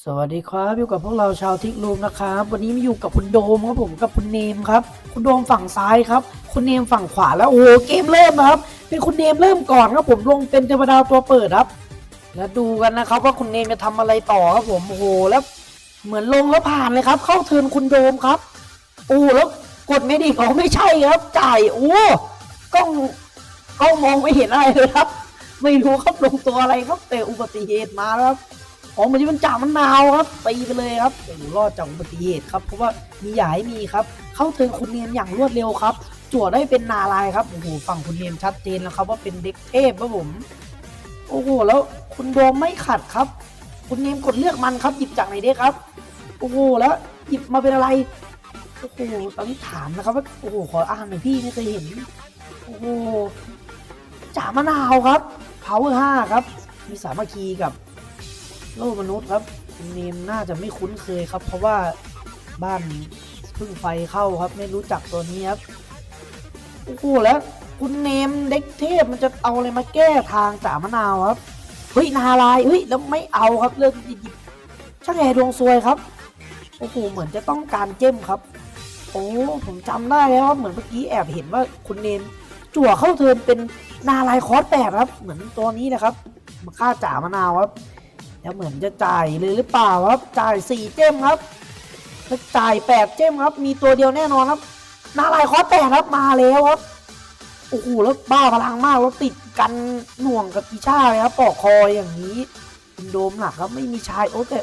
สวัสดีครับอยู่กับพวกเราชาวทิกลูมนะครับ วันนี้มาอยู่กับคุณโดมครับผมกับคุณเนมครับ คุณโดมฝั่งซ้ายครับ คุณเนมฝั่งขวาแล้วโอ้โหเกมเริ่มนะครับ เป็นคุณเนมเริ่มก่อนครับผมลงเป็นเทวดาตัวเปิดครับ แล้วดูกันนะครับว่าคุณเนมจะทำอะไรต่อครับผมโอ้โหแล้วเหมือนลงแล้วผ่านเลยครับ เข้าเทินคุณโดมครับโอ้แล้วกดไม่ดีอ๋อไม่ใช่ครับ จ่ายโอ้กล้องกล้องมองไม่เห็นอะไรเลยครับ ไม่รู้ครับลงตัวอะไรครับแต่อุบัติเหตุมาแล้วครับ อ๋อมันจะเป็นจ่ามะนาวครับตีไปเลยครับโอ้โหรอดจากอุบัติเหตุครับเพราะว่ามีหยายมีครับ เข้าเทิงคุณเนียนอย่างรวดเร็วครับจั่วได้เป็นนาลายครับโอ้โหฝั่งคุณเนียนชัดเจนแล้วครับว่าเป็นเด็กเทพครับผมโอ้โหแล้วคุณโดมไม่ขัดครับ คุณเนียนกดเลือกมันครับหยิบจากไหนเด็กครับโอ้โหแล้วหยิบมาเป็นอะไรโอ้โหตอนนี้ถามนะครับว่าโอ้โหขออ่านหน่อยพี่ไม่เคยเห็นโอ้โหจ่ามะนาวครับ power 5ครับ มีสามัคคีกับ โลกมนุษย์ครับคุณเนมน่าจะไม่คุ้นเคยครับ เพราะว่าบ้านเพึ่งไฟเข้าครับ ไม่รู้จักตัวนี้ครับโอ้โหแล้วคุณเนมเด็กเทพมันจะเอาอะไรมาแก้ทางจ่ามะนาวครับเฮ้ยนาลายเฮ้ยแล้วไม่เอาครับเลือกหยิบช่างแอดวงซวยครับโอ้โหเหมือนจะต้องการเจ้มครับ โอ้ผมจำได้แล้วครับเหมือนเมื่อกี้แอบเห็นว่าคุณเนมจั่วเข้าเทินเป็นนาลายคอสแปดครับ เหมือนตัวนี้นะครับมาฆ่าจ่ามะนาวครับ แล้วเหมือนจะจ่ายเลยหรือเปล่าครับจ่ายสี่เจมครับแล้วจ่ายแปดเจมครับ มีตัวเดียวแน่นอนครับ นาลายคอแปดครับมาแล้วครับโอ้โหแล้วบ้าพลังมากแล้วติดกันหน่วงกับกีชาเลยครับปอกคออย่างนี้โดมหนักครับไม่มีชายโอ้แต่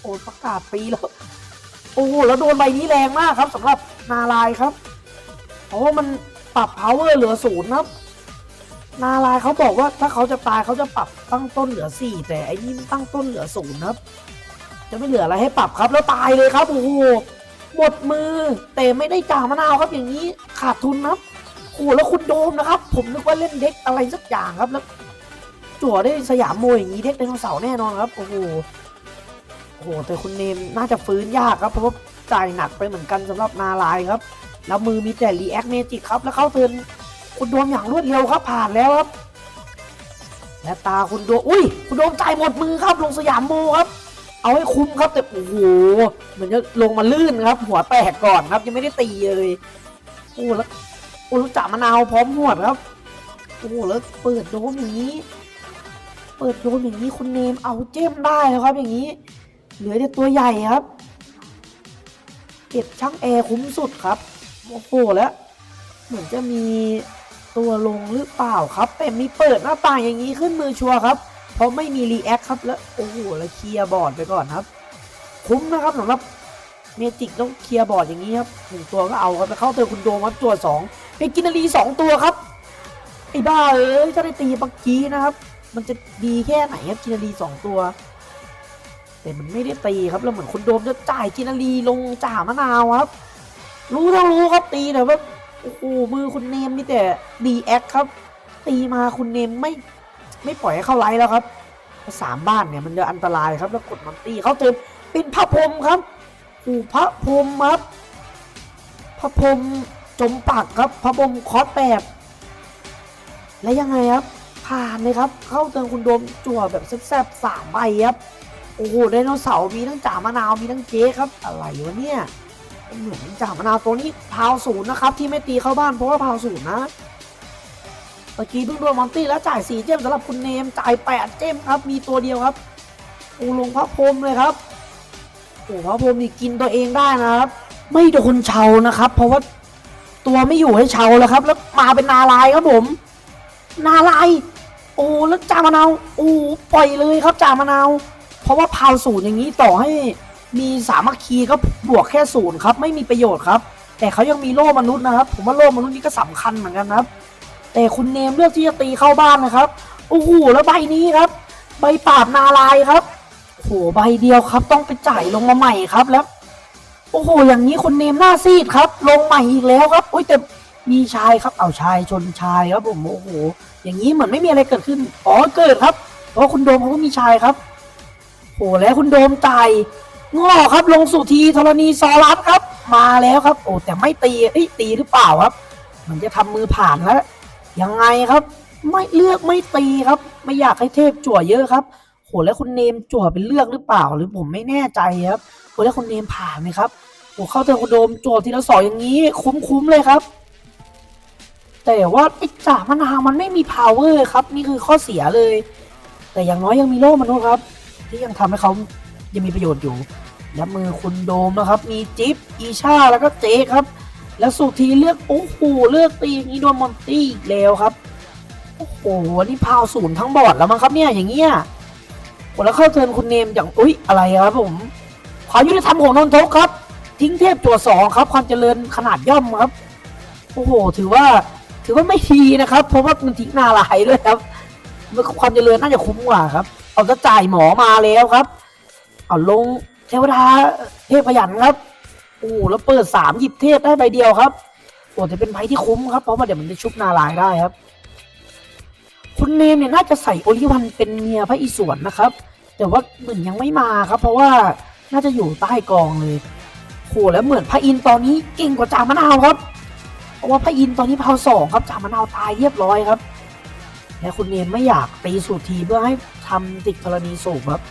โอ้ประกาศปีแล้วโอ้โหแล้วโดนใบนี้แรงมากครับสำหรับนาลายครับเพราะว่ามันปรับ power เหลือศูนย์ครับ นาลายเขาบอกว่าถ้าเขาจะตายเขาจะปรับตั้งต้นเหลือ4แต่ไอ้นี่ตั้งต้นเหลือศูนย์ครับ จะไม่เหลืออะไรให้ปรับครับแล้วตายเลยครับโอ้โหหมดมือแต่ไม่ได้จ่ามะนาวครับอย่างนี้ขาดทุนครับโอ้โหแล้วคุณโดมนะครับ ผมนึกว่าเล่นเด็กอะไรสักอย่างครับแล้วจั่วได้สยามมวยอย่างนี้เด็กไดโนเสาร์แน่นอนครับโอ้โหโอ้โหแต่คุณเนมน่าจะฟื้นยากครับเพราะว่าจ่ายหนักไปเหมือนกันสำหรับนาลายครับ แล้วมือมีแต่รีแอคเมจิกครับแล้วเข้าเทิร์น คุณโดมอย่างรวดเร็วครับผ่านแล้วครับ และตาคุณโดมอุ้ย คุณโดมจ่ายหมดมือครับ ลงสยามโมครับ เอาให้คุ้มครับแต่โอ้โหเหมือนจะลงมาลื่นครับ หัวแตกก่อนครับ ยังไม่ได้ตีเลยโอ้แล้วโอ้รู้จักมะนาวพร้อมหวดครับโอ้แล้วเปิดโดมอย่างนี้ เปิดโดมอย่างนี้คุณเนมเอาเจมได้แล้วครับ อย่างนี้ เหลือแต่ตัวใหญ่ครับเก็บช่างแอร์คุ้มสุดครับโอ้โหแล้วเหมือนจะมี ตัวลงหรือเปล่าครับแต่มีเปิดหน้าต่างอย่างนี้ขึ้นมือชัวร์ครับ เพราะไม่มีรีแอคครับแล้วโอ้โหแล้วเคลียร์บอร์ดไปก่อนครับ คุ้มนะครับสำหรับเมจิกต้องเคลียร์บอร์ดอย่างนี้ครับหนึ่งตัวก็เอาครับไปเข้าเตอคุณโดมครับตัวสองเป็นกินนารีสองตัวครับไอ้บ้าเอ้ยถ้าได้ตีปักกี้นะครับ มันจะดีแค่ไหนครับกินนารีสองตัว แต่มันไม่ได้ตีครับแล้วเหมือนคุณโดมจะจ่ายกินนารีลงจ่ามะนาวครับ รู้ทั้งรู้ครับตีแต่ว่า โอ้โหมือคุณเนมมีแต่ดีแอคครับ ตีมาคุณเนมไม่ไม่ปล่อยให้เข้าไลท์แล้วครับสามบ้านเนี่ยมันจะอันตรายครับแล้วกดมันตีเขาเติมเป็นพระพรมครับโอ้พระพรมครับพระพรมจมปักครับพระพรมคอสแปดและยังไงครับ ผ่านเลยครับ เข้าเติมคุณโดมจั่วแบบแซ่บๆสามใบครับโอ้โหไดโนเสาร์มีทั้งจ่ามะนาวมีทั้งเจ๊ครับอะไรวะเนี่ย เหมือนจ่ามะนาวตัวนี้พาวศูนย์นะครับ ที่ไม่ตีเข้าบ้านเพราะว่าพาวศูนย์นะเมื่อกี้เพิ่งโดนมอนตี้แล้วจ่ายสี่เจมสำหรับคุณเนมจ่ายแปดเจมครับ มีตัวเดียวครับโอ้ลงพระพรมเลยครับโอ้พระพรมนี่กินตัวเองได้นะครับ ไม่โดนเชานะครับ เพราะว่าตัวไม่อยู่ให้เชาแล้วครับ แล้วมาเป็นนาลายครับผม นาลายโอ้แล้วจ่ามะนาวโอ้ปล่อยเลยครับจ่ามะนาว เพราะว่าพาวศูนย์อย่างนี้ต่อให้ มีสามัคคีก็บวกแค่ศูนย์ครับ ไม่มีประโยชน์ครับ แต่เขายังมีโล่มนุษย์นะครับ ผมว่าโล่มนุษย์นี่ก็สำคัญเหมือนกันนะครับ แต่คุณเนมเลือกที่จะตีเข้าบ้านนะครับโอ้โหแล้วใบนี้ครับ ใบปราบนาลายครับโอ้โหใบเดียวครับ ต้องไปจ่ายลงมาใหม่ครับแล้ว โอ้โห อย่างนี้คุณเนมหน้าซีดครับ ลงใหม่อีกแล้วครับโอ้ยแต่มีชายครับ เอาชายชนชายครับผมโอ้โห อย่างนี้เหมือนไม่มีอะไรเกิดขึ้นอ๋อเกิดครับเพราะคุณโดมเขาก็มีชายครับโอ้โหแล้วคุณโดมจ่าย ง้อครับลงสู่ทีธรณีซอรัสครับ มาแล้วครับ โอ้แต่ไม่ตีเอ้ยตีหรือเปล่าครับ มันจะทำมือผ่านแล้วยังไงครับ ไม่เลือกไม่ตีครับ ไม่อยากให้เทพจั่วเยอะครับโหแล้วคุณเนมจั่วเป็นเลือกหรือเปล่า หรือผมไม่แน่ใจครับโหแล้วคุณเนมผ่านไหมครับโหเข้าเทิร์นคุณโดมจั่วทีละสองอย่างนี้ คุ้มๆเลยครับ แต่ว่าไอ้จ่ามะนาวมันไม่มี power ครับ นี่คือข้อเสียเลย แต่อย่างน้อยยังมีโล่มนุษย์ครับ ที่ยังทำให้เขา ยังมีประโยชน์อยู่ และมือคุณโดมนะครับ มีจิ๊บอีชาแล้วก็เจครับ แล้วสุทีเลือกโอ้โหเลือกตีอย่างนี้โดนมอนตี้อีกแล้วครับโอ้โหนี่พาวศูนย์ทั้งบอร์ดแล้วมั้งครับเนี่ยอย่างเงี้ยแล้วเข้าเทินคุณเนมอย่างอุ้ยอะไรครับผมความยุติธรรมของนนทกครับ ทิ้งเทพตัวสองครับ ความเจริญขนาดย่อมครับโอ้โห ถือว่าถือว่าไม่ทีนะครับ เพราะว่ามันทิ้งนาลายด้วยครับความเจริญน่าจะคุ้มกว่าครับ เอาจะจ่ายหมอมาแล้วครับ เอาลงเทวดาเทพขยันครับโอ้แล้วเปิดสามหยิบเทพได้ใบเดียวครับโอ้จะเป็นไพ่ที่คุ้มครับเพราะว่าเดี๋ยวมันจะชุบนาลายได้ครับ คุณเนมเนี่ยน่าจะใส่โอลิวันเป็นเมียพระอิศวรนะครับ แต่ว่าเหมือนยังไม่มาครับ เพราะว่าน่าจะอยู่ใต้กองเลยโหแล้วเหมือนพระอินตอนนี้เก่งกว่าจามะนาวครับเพราะว่าพระอินตอนนี้พาวสองครับจามะนาวตายเรียบร้อยครับและคุณเนมไม่อยากตีสูตรทีเพื่อให้ทำติดกรณีสูบครับ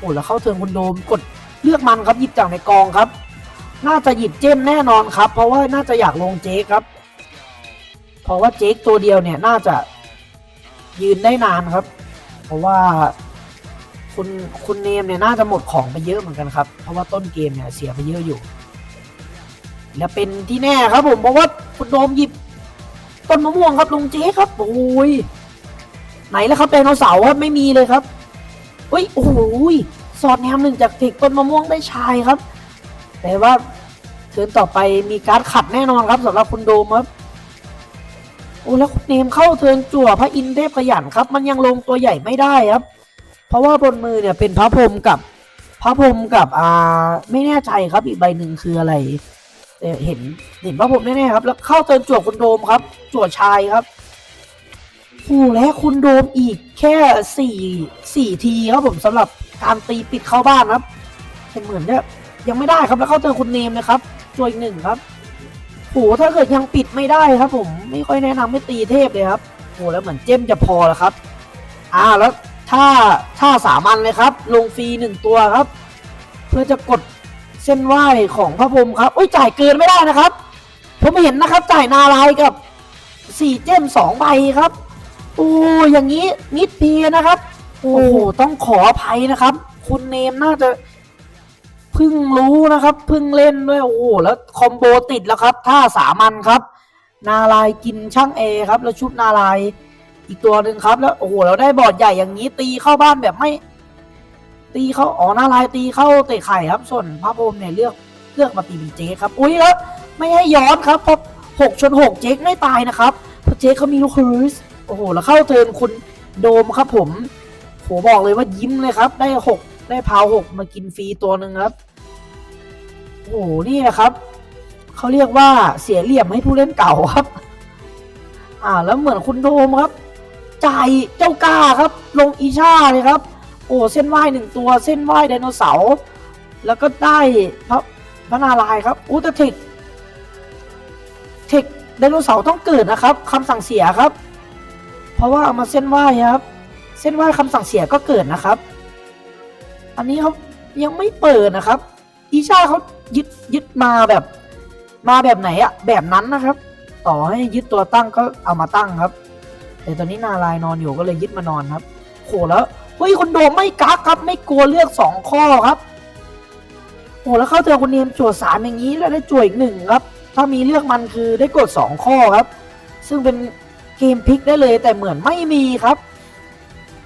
โอ้แล้วเข้าเทิร์นคุณโดมกดเลือกมันครับหยิบจากในกองครับ น่าจะหยิบเจมแน่นอนครับ เพราะว่าน่าจะอยากลงเจคครับ เพราะว่าเจคตัวเดียวเนี่ยน่าจะยืนได้นานครับ เพราะว่าคุณคุณเนมเนี่ยน่าจะหมดของไปเยอะเหมือนกันครับ เพราะว่าต้นเกมเนี่ยเสียไปเยอะอยู่ และเป็นที่แน่ครับผมเพราะว่าคุณโดมหยิบ ต้นมะม่วงครับลงเจ๊ครับโอ้ยไหนแล้วครับไดโนเสาร์ครับไม่มีเลยครับ เฮ้ยโอ้โหสอดแนมหนึ่งจากเทคต้นมะม่วงได้ชายครับ แต่ว่าเทิร์นต่อไปมีการขัดแน่นอนครับสำหรับคุณโดมครับโอ้แล้วคุณเนมเข้าเทิร์นจั่วพระอินเทพขยันครับ มันยังลงตัวใหญ่ไม่ได้ครับ เพราะว่าบนมือเนี่ยเป็นพระพรหมกับพระพรหมกับอ่าไม่แน่ใจครับอีกใบหนึ่งคืออะไรเห็นเห็นพระพรหมแน่ๆครับ แล้วเข้าเตินจั่วคุณโดมครับ จั่วชายครับ โอ้และคุณโดมอีกแค่สี่สี่ทีครับผมสำหรับการตีปิดเข้าบ้านครับแต่เหมือนเนี่ยยังไม่ได้ครับแล้วเข้าเตินคุณเนมนะครับจั่วอีกหนึ่งครับโหถ้าเกิดยังปิดไม่ได้ครับ ผมไม่ค่อยแนะนำให้ตีเทพเลยครับโหแล้วเหมือนเจมจะพอแล้วครับ อ่าแล้วถ้าถ้าสามัญเลยครับ ลงฟรีหนึ่งตัวครับ เพื่อจะกดเส้นไหวของพระพรหมครับโอ้ยจ่ายเกินไม่ได้นะครับ ผมเห็นนะครับ จ่ายนาลายกับสี่เจมสองใบครับ อ้อย่างนี้มิดเพียนะครับ โอ้โหต้องขออภัยนะครับ คุณเนมน่าจะเพิ่งรู้นะครับเพิ่งเล่นด้วยโอ้โหแล้วคอมโบติดแล้วครับถ้าสามัญครับ นาลายกินช่างเอครับ แล้วชุบนาลายอีกตัวหนึ่งครับ แล้วโอ้โหเราได้บอร์ดใหญ่อย่างนี้ ตีเข้าบ้านแบบไม่ ตีเข้าอ๋อหน้าลายตีเข้าเตะไข่ครับส่วนพระพรหมเนี่ยเลือกเลือกมาตีเป็นเจ๊ครับอุ้ยแล้วไม่ให้ย้อนครับเพราะหกชนหกเจ๊กไม่ตายนะครับเพราะเจ๊เขามีลูกครูส โอ้โห แล้วเข้าเทินคุณโดมครับผมโหบอกเลยว่ายิ้มเลยครับ ได้หกได้พาวหกมากินฟรีตัวหนึ่งครับ โอ้โห นี่นะครับเขาเรียกว่าเสียเหลี่ยมให้ผู้เล่นเก่าครับ อ่า แล้วเหมือนคุณโดมครับ จ่ายเจ้ากล้าครับ ลงอีชาเลยครับ โอ้เส้นไหวหนึ่งตัว เส้นไหวไดโนเสาร์แล้วก็ได้พระพระนารายครับอู้แต่เทคเทคไดโนเสาร์ต้องเกิดนะครับคำสั่งเสียครับ เพราะว่าเอามาเส้นไหว้ครับ เส้นไหว้คำสั่งเสียก็เกิดนะครับ อันนี้เขายังไม่เปิดนะครับอีชาเขายึดยึดมาแบบ มาแบบไหนอะแบบนั้นนะครับ ต่อให้ยึดตัวตั้งก็เอามาตั้งครับ แต่ตอนนี้นารายนอนอยู่ก็เลยยึดมานอนครับโหแล้วเฮ้ยคุณโดมไม่กักครับ ไม่กลัวเลือกสองข้อครับโอ้แล้วเข้าเจอคุณเนมจั่วสามอย่างนี้แล้วได้จั่วอีกหนึ่งครับ ถ้ามีเลือกมันคือได้กดสองข้อครับ ซึ่งเป็น เกมพลิกได้เลยแต่เหมือนไม่มีครับ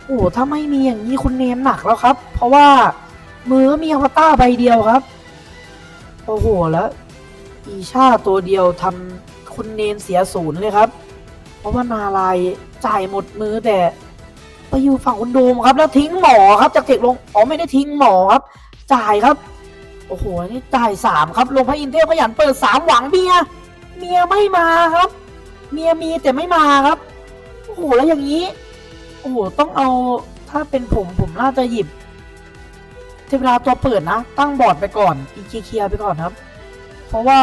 โอ้ถ้าไม่มีอย่างนี้คุณเนมหนักแล้วครับ เพราะว่ามือมีอวตารใบเดียวครับ โอ้โหแล้วอีชาตัวเดียวทำคุณเนมเสียศูนย์เลยครับ เพราะว่านาลายจ่ายหมดมือแต่ไปอยู่ฝั่งคุณโดมครับ แล้วทิ้งหมอครับจากเทคลงอ๋อไม่ได้ทิ้งหมอครับ จ่ายครับ โอ้โหนี่จ่ายสามครับลงพระอินเทพขยันเปิดสามหวังเมียเมียไม่มาครับ เมียมีแต่ไม่มาครับ โอ้โหแล้วอย่างนี้ โอ้โหต้องเอาถ้าเป็นผมผมน่าจะหยิบเทวดาตัวเปิดนะ ตั้งบอร์ดไปก่อนอีเคลียร์ไปก่อนครับ เพราะว่า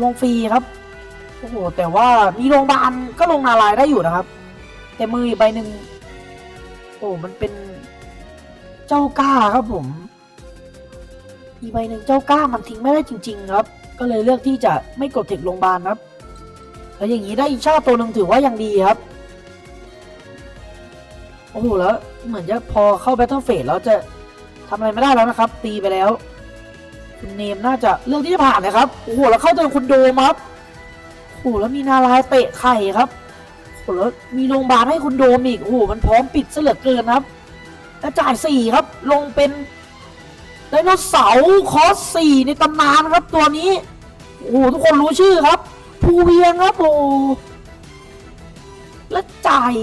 ลงฟรีครับ โอ้โห แต่ว่ามีโรงพยาบาลก็ลงนารายได้อยู่นะครับ แต่มืออีกใบหนึ่งโอ้มันเป็นเจ้ากล้าครับผม อีกใบหนึ่งเจ้ากล้ามันทิ้งไม่ได้จริง ๆ ครับ ก็เลยเลือกที่จะไม่กดเทคโรงพยาบาลครับ แล้วอย่างนี้ได้อีกชาติตัวหนึ่งถือว่ายังดีครับ โอ้โหแล้วเหมือนจะพอเข้าแบทเทิลเฟสแล้วจะทำอะไรไม่ได้แล้วนะครับ ตีไปแล้ว คุณเนมน่าจะเลือกที่จะผ่านนะครับ โอ้โหแล้วเข้าเจอคุณโดมครับโอ้โหแล้วมีนารายเตะไข่ครับโอ้โหแล้วมีโรงพยาบาลให้คุณโดมอีกโอ้โหมันพร้อมปิดเหลือเกินครับแล้วจ่ายสี่ครับ ลงเป็นไดโนเสาร์คอสสี่ในตำนานครับตัวนี้โอ้โหทุกคนรู้ชื่อครับ ภูเวียงครับโอ้แล้วจ่าย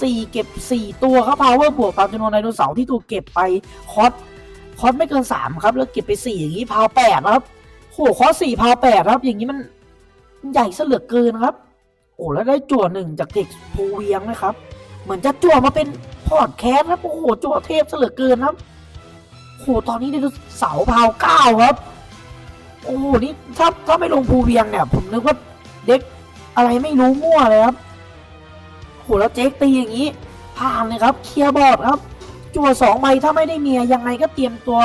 สี่เก็บสี่ตัวครับพาวเวอร์บวกตามจำนวนไดโนเสาร์ที่ถูกเก็บไปคอสคอสไม่เกินสามครับ แล้วเก็บไปสี่อย่างนี้พาวแปดครับโอ้โหคอสสี่พาวแปดครับ อย่างนี้มันใหญ่เหลือเกินครับ โอ้แล้วได้จั่วหนึ่งจากเด็กภูเวียงนะครับ เหมือนจะจั่วมาเป็นพอดแคสต์ครับโอ้โหจั่วเทพเหลือเกินครับโอ้โหตอนนี้ไดโนเสาร์พาวเก้าครับ โอ้โหนี่ถ้าถ้าไม่ลงภูเวียงเนี่ย ผมนึกว่า เด็กอะไรไม่รู้มั่วเลยครับโหแล้วเจ๊กตีอย่างนี้ ผ่านเลยครับ เคลียร์บอร์ดครับ จั่วสองใบถ้าไม่ได้เมียยังไงก็เตรียมตัว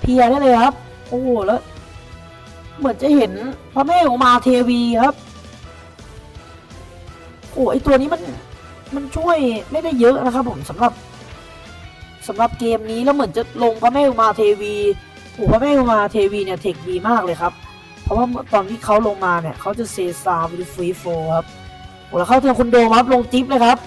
เพียได้เลยครับ โอ้โหแล้ว เหมือนจะเห็นพระแม่อุมาเทวีครับโอ้ไอตัวนี้มันมันช่วยไม่ได้เยอะนะครับผมสำหรับสำหรับเกมนี้แล้วเหมือนจะลงพระแม่อุมาเทวีโอ้พระแม่อุมาเทวีเนี่ยเทคดีมากเลยครับ เพราะว่าตอนที่เขาลงมาเนี่ยเขาจะเซซาวิฟรีโฟครับโอ้แล้วเขาเจอคุณโดมับลงจิ๊บเลยครับ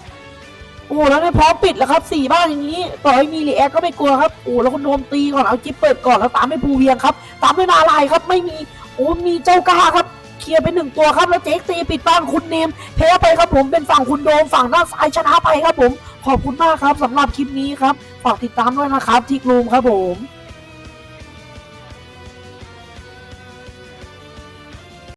โอ้แล้วเนี่พร้อมปิดแล้วครับสี่บ้านอย่างนี้ ต่อให้มีรีแอคก็ไม่กลัวครับโอ้แล้วคุณโดมตีก่อนเอาจิ๊บเปิดก่อนแล้วตามด้วยภูเวียงครับตามด้วยนาลายครับไม่มีโอ้มีเจ้ากล้าครับเคลียร์ไปหนึ่งตัวครับแล้วเจ๊กตีปิดบ้านคุณเนมแพ้ไปครับผมเป็นฝั่งคุณโดมฝั่งด้านซ้ายชนะไปครับผมขอบคุณมากครับสำหรับคลิปนี้ครับฝากติดตามด้วยนะครับทิกลูมครับผม